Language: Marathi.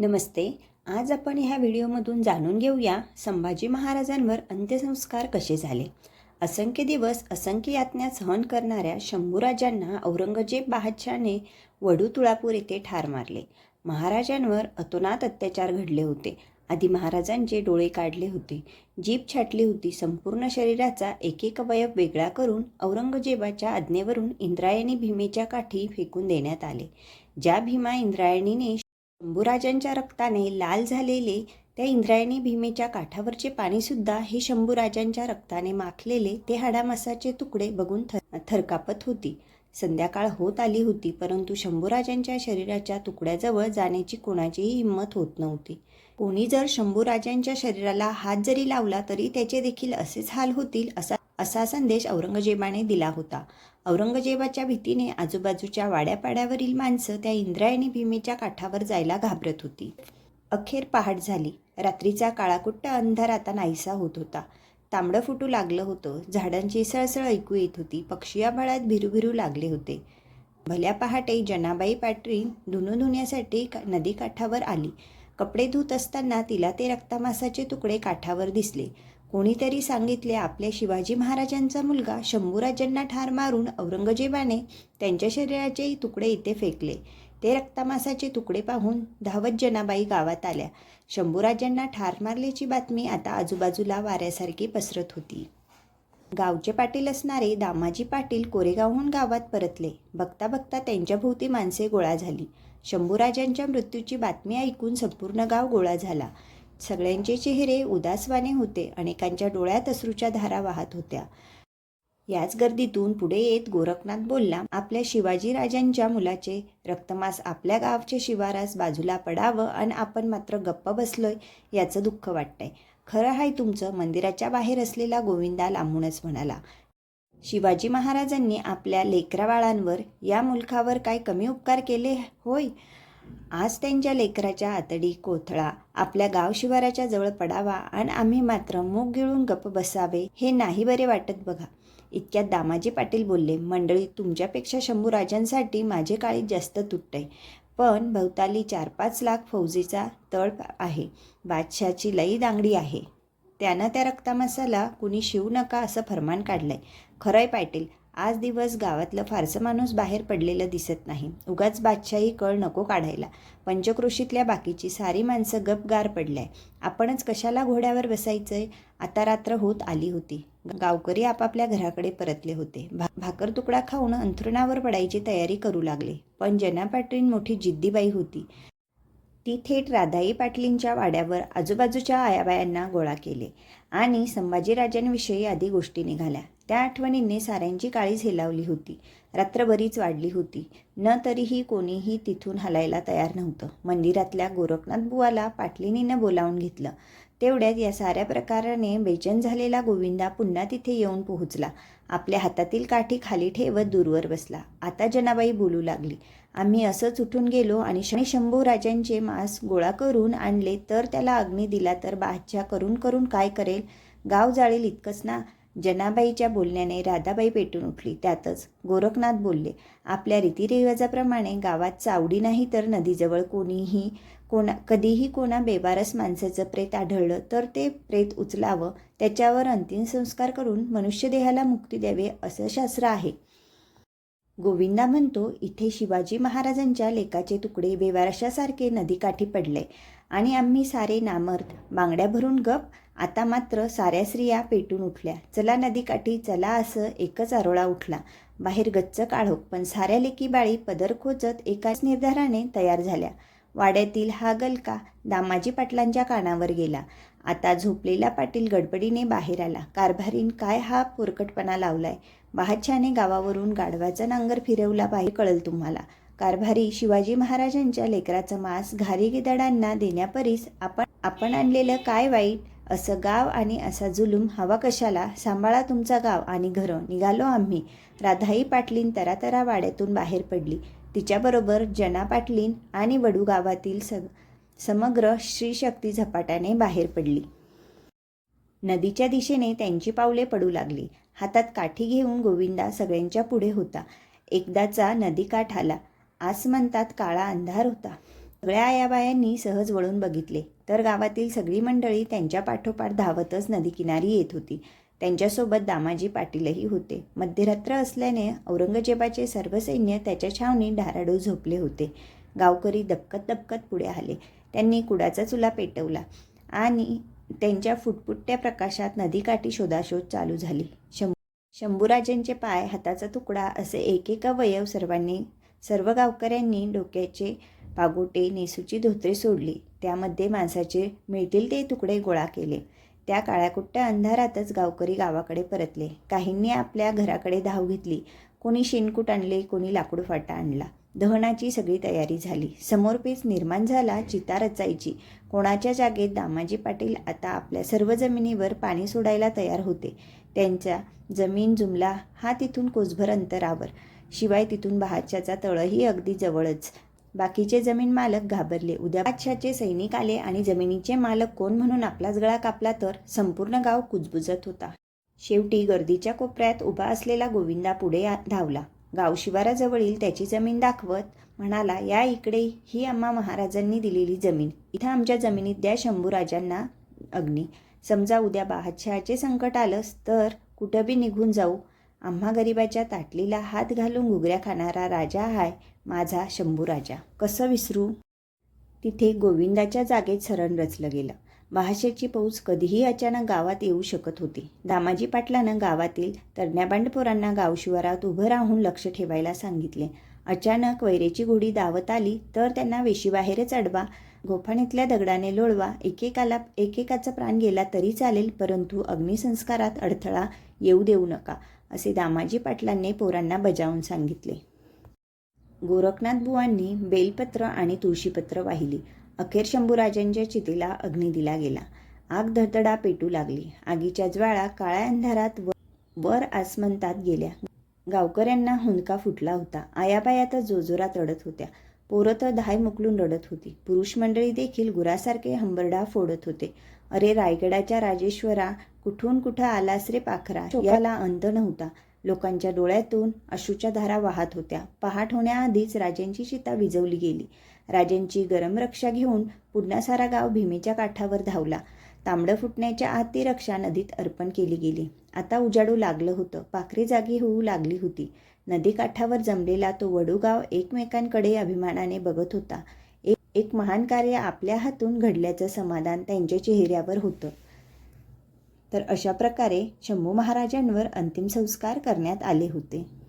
नमस्ते. आज आपण ह्या व्हिडिओमधून जाणून घेऊया संभाजी महाराजांवर अंत्यसंस्कार कसे झाले. असंख्य दिवस असंख्य यातना सहन करणाऱ्या शंभूराजांना औरंगजेब बादशहाने वडू तुळापूर येथे ठार मारले. महाराजांवर अतोनात अत्याचार घडले होते. आधी महाराजांचे डोळे काढले होते. जीभ छाटली होती. संपूर्ण शरीराचा एक एक अवयव वेगळा करून औरंगजेबाच्या आज्ञेवरून इंद्रायणी भीमेच्या काठी फेकून देण्यात आले. ज्या भीमा इंद्रायणीने शंभूराजांच्या रक्ताने लाल झालेले त्या इंद्रायणी भीमेच्या काठावरचे पाणीसुद्धा हे शंभूराजांच्या रक्ताने माखलेले ते हाडामासाचे तुकडे बघून थर थरकापत होती. संध्याकाळ होत आली होती परंतु शंभूराजांच्या शरीराच्या तुकड्याजवळ जाण्याची कोणाचीही हिंमत होत नव्हती. कोणी जर शंभूराजांच्या शरीराला हात जरी लावला तरी त्याचे देखील असेच हाल होतील असा असा संदेश औरंगजेबाने दिला होता. औरंगजेबाच्या भीतीने आजूबाजूच्या वाड्यापाड्यावरील माणसं त्या इंद्रायणी भीमेच्या काठावर जायला घाबरत होती. अखेर पहाट झाली. रात्रीचा काळाकुट्ट अंधार आता नाहीसा होत होता. तांबडं फुटू लागलं होतं. झाडांची सळसळ ऐकू येत होती. पक्षी आभाळात भिरूभिरू लागले होते. भल्या पहाटे जनाबाई पाटरी धुणं धुण्यासाठी नदीकाठावर आली. कपडे धुत असताना तिला ते रक्तामासाचे तुकडे काठावर दिसले. कोणीतरी सांगितले आपल्या शिवाजी महाराजांचा मुलगा शंभूराजांना ठार मारून औरंगजेबाने त्यांच्या शरीराचे तुकडे इथे फेकले. ते रक्तामासाचे तुकडे पाहून धावत जनाबाई गावात आल्या. शंभूराजांना ठार मारल्याची बातमी आता आजूबाजूला वाऱ्यासारखी पसरत होती. गावचे पाटील असणारे दामाजी पाटील कोरेगावहून गावात परतले. बघता बघता त्यांच्या भोवती माणसे गोळा झाली. शंभूराजांच्या मृत्यूची बातमी ऐकून संपूर्ण गाव गोळा झाला. सगळ्यांचे चेहरे उदासवाने होते अनेकांच्या डोळ्यात अश्रूच्या धारा वाहत होत्या. याच गर्दीतून पुढे येत गोरखनाथ बोलला आपल्या शिवाजीराजांच्या मुलाचे रक्तमास आपल्या गावचे शिवारास बाजूला पडावं आणि आपण मात्र गप्प बसलोय याचं दुःख वाटतंय. खरं आहे तुमचं मंदिराच्या बाहेर असलेला गोविंदा लांबूनच म्हणाला. शिवाजी महाराजांनी आपल्या लेकराबाळांवर या मुलखावर काय कमी उपकार केले? होय. आज त्यांच्या लेकराच्या आतडी कोथळा आपल्या गाव शिवाराच्या जवळ पडावा आणि आम्ही मात्र मूग गिळून गप्प बसावे हे नाही बरे वाटत बघा. इतक्यात दामाजी पाटील बोलले मंडळी तुमच्यापेक्षा शंभूराजांसाठी माझे काळी जास्त तुटतंय. पण भवताली चार पाच लाख फौजीचा तळ आहे. बादशाची लई दांगडी आहे. त्यानं त्या रक्तामासाला कुणी शिवू नका असं फरमान काढलंय. खरंय पाटील आज दिवस गावातलं फारसं माणूस बाहेर पडलेलं दिसत नाही. उगाच बादशाही कळ नको काढायला. पंचक्रोशीतल्या बाकीची सारी माणसं गपगार पडल्याय. आपणच कशाला घोड्यावर बसायचंय? आता रात्र होत आली होती. गावकरी आपापल्या घराकडे परतले होते. भा भाकर तुकडा खाऊन अंथरुणावर पडायची तयारी करू लागले. पण जना पाटील मोठी जिद्दीबाई होती. ती थेट राधाई पाटलींच्या वाड्यावर आजूबाजूच्या आयाबायांना गोळा केले आणि संभाजीराजांविषयी आधी गोष्टी निघाल्या. त्या आठवणींनी साऱ्यांची काळीज हेलावली होती. रात्र बरीच वाढली होती. न तरीही कोणीही तिथून हलायला तयार नव्हतं. मंदिरातल्या गोरखनाथ बुवाला पाटलिनीनं बोलावून घेतलं. तेवढ्यात या साऱ्या प्रकाराने बेचैन झालेला गोविंदा पुन्हा तिथे येऊन पोहोचला. आपल्या हातातील काठी खाली ठेवत दूरवर बसला. आता जनाबाई बोलू लागली. आम्ही असंच उठून गेलो आणि शनी शंभू राजांचे मांस गोळा करून आणले तर त्याला अग्नी दिला तर बादशाह करून करून काय करेल? गाव जाळेल इतकंच ना? जनाबाईच्या बोलण्याने राधाबाई पेटून उठली. त्यातच गोरखनाथ बोलले आपल्या रीतिरिवाजाप्रमाणे गावात चावडी नाही तर नदीजवळ कोणीही कोणा कधीही कोणा बेबारस माणसाचं प्रेत आढळलं तर ते प्रेत उचलावं त्याच्यावर अंतिम संस्कार करून मनुष्यदेहाला मुक्ती द्यावे असं शास्त्र आहे. गोविंदा म्हणतो इथे शिवाजी महाराजांच्या लेकाचे तुकडे बेवारशासारखे नदीकाठी पडले. आणि आम्ही सारे नामर्थ बांगड्या भरून गप आता मात्र साऱ्या स्त्रिया पेटून उठल्या. चला नदीकाठी चला असं एकच आरोळा उठला. बाहेर गच्च काढोक पण साऱ्या लेकी बाळी पदर खोचत एकाच निर्धाराने तयार झाल्या. वाड्यातील हा गलका दामाजी पाटलांच्या कानावर गेला. आता झोपलेला पाटील गडबडीने बाहेर आला. कारभारीन काय हा पुरकटपणा लावलाय? बादशाने गावावरून गाढवाचा नांगर फिरवला पाहिजे कळल तुम्हाला. कारभारी शिवाजी महाराजांच्या लेकराचं मांस घारी गिदडांना देण्यापरीस आपण आपण आणलेलं काय वाईट? असं गाव आणि असा जुलूम हवा कशाला? सांभाळा तुमचा गाव आणि घरं. निघालो आम्ही. राधाई पाटलीन तरातरा वाड्यातून बाहेर पडली. तिच्याबरोबर जना पाटलीन आणि वडू गावातील सग समग्र श्रीशक्ती झपाट्याने बाहेर पडली. नदीच्या दिशेने त्यांची पावले पडू लागली. हातात काठी घेऊन गोविंदा सगळ्यांच्या पुढे होता. एकदाचा नदीकाठ आला आस म्हणतात काळा अंधार होता. सगळ्या आयाबायांनी सहज वळून बघितले. तर गावातील सगळी मंडळी त्यांच्या पाठोपाठ धावतच नदीकिनारी येत होती. त्यांच्यासोबत दामाजी पाटीलही होते. मध्यरात्र असल्याने औरंगजेबाचे सर्व सैन्य त्याच्या छावणी ढाराडू झोपले होते. गावकरी दबकत दबकत पुढे आले. त्यांनी कुडाचा चुला पेटवला आणि त्यांच्या फुटपुट्ट्या प्रकाशात नदीकाठी शोधाशोध चालू झाली. शं शंभूराजांचे पाय हाताचा तुकडा असे एकेक अवयव सर्वांनी सर्व गावकऱ्यांनी डोक्याचे पागोटे नेसूची धोतरे सोडली. त्यामध्ये माणसाचे मिळतील ते तुकडे गोळा केले. त्या काळ्याकुट्ट्या अंधारातच गावकरी गावाकडे परतले. काहींनी आपल्या घराकडे धाव घेतली. कोणी शेणकूट आणले कोणी लाकूड फाटा आणला. दहनाची सगळी तयारी झाली. समोर पेच निर्माण झाला चिता रचायची. कोणाच्या जागेत दामाजी पाटील आता आपल्या सर्व जमिनीवर पाणी सोडायला तयार होते. त्यांचा जमीन जुमला हा तिथून कोसभर अंतरावर. शिवाय तिथून बादशाचा तळही अगदी जवळच. बाकीचे जमीन मालक घाबरले. उद्या बादशाचे सैनिक आले आणि जमिनीचे मालक कोण म्हणून आपलाच गळा कापला तर संपूर्ण गाव कुजबुजत होता. शेवटी गर्दीच्या कोपऱ्यात उभा असलेला गोविंदा पुढे धावला. गाव शिवाराजवळील त्याची जमीन दाखवत म्हणाला या इकडे ही आम्हा महाराजांनी दिलेली जमीन. इथं आमच्या जमिनीत द्या शंभूराजांना अग्नी. समजा उद्या बादशहाचे संकट आलंच तर कुठं बी निघून जाऊ. आम्हा गरिबाच्या ताटलीला हात घालून घुगऱ्या खाणारा राजा हाय माझा शंभू राजा. कसं विसरू? तिथे गोविंदाच्या जागेत सरण रचलं गेलं. महाशेची पौज कधीही अचानक गावात येऊ शकत होती. दामाजी पाटलानं गावातील तरण्या गावशिवारात उभं राहून लक्ष ठेवायला सांगितले. अचानक वैरेची घोडी धावत आली तर त्यांना वेशीबाहेरच अडवा गोफाणीतल्या दगडाने लोळवा एकेकाला एकेकाचा प्राण गेला तरी चालेल परंतु अग्निसंस्कारात अडथळा येऊ देऊ नका असे दामाजी पाटलांनी पोरांना बजावून सांगितले. गोरखनाथ बुवांनी बेलपत्र आणि तुळशीपत्र वाहिली. अखेर शंभूराजांच्या चितेला अग्नी दिला गेला. आग धडधडा पेटू लागली. आगीच्या ज्वाळा काळ्या अंधारात व- वर आसमंतात गेल्या. गावकऱ्यांना हुंदका फुटला होता. आयाबाया तर जोजोरात रडत होत्या. पोरं तर धाय मुकलून रडत होती. पुरुष मंडळी देखील गुरासारखे हंबरडा फोडत होते. अरे रायगडाच्या राजेश्वरा कुठून कुठं आलास रे पाखरा? याला अंत नव्हता. लोकांच्या डोळ्यातून अश्रूच्या धारा वाहत होत्या. पहाट होण्याआधीच राजांची चिता विजवली गेली. राजांची गरम रक्षा घेऊन पुन्हा सारा गाव भीमेच्या काठावर धावला. तांबडं फुटण्याच्या आत ती रक्षा नदीत अर्पण केली गेली. आता उजाडू लागलं होतं. पाखरे जागी होऊ लागली होती. नदीकाठावर जमलेला तो वडूगाव एकमेकांकडे अभिमानाने बघत होता. एक एक महान कार्य आपल्या हातून घडल्याचं समाधान त्यांच्या चेहऱ्यावर होतं. तर अशा प्रकारे शंभू महाराजांवर अंतिम संस्कार करण्यात आले होते.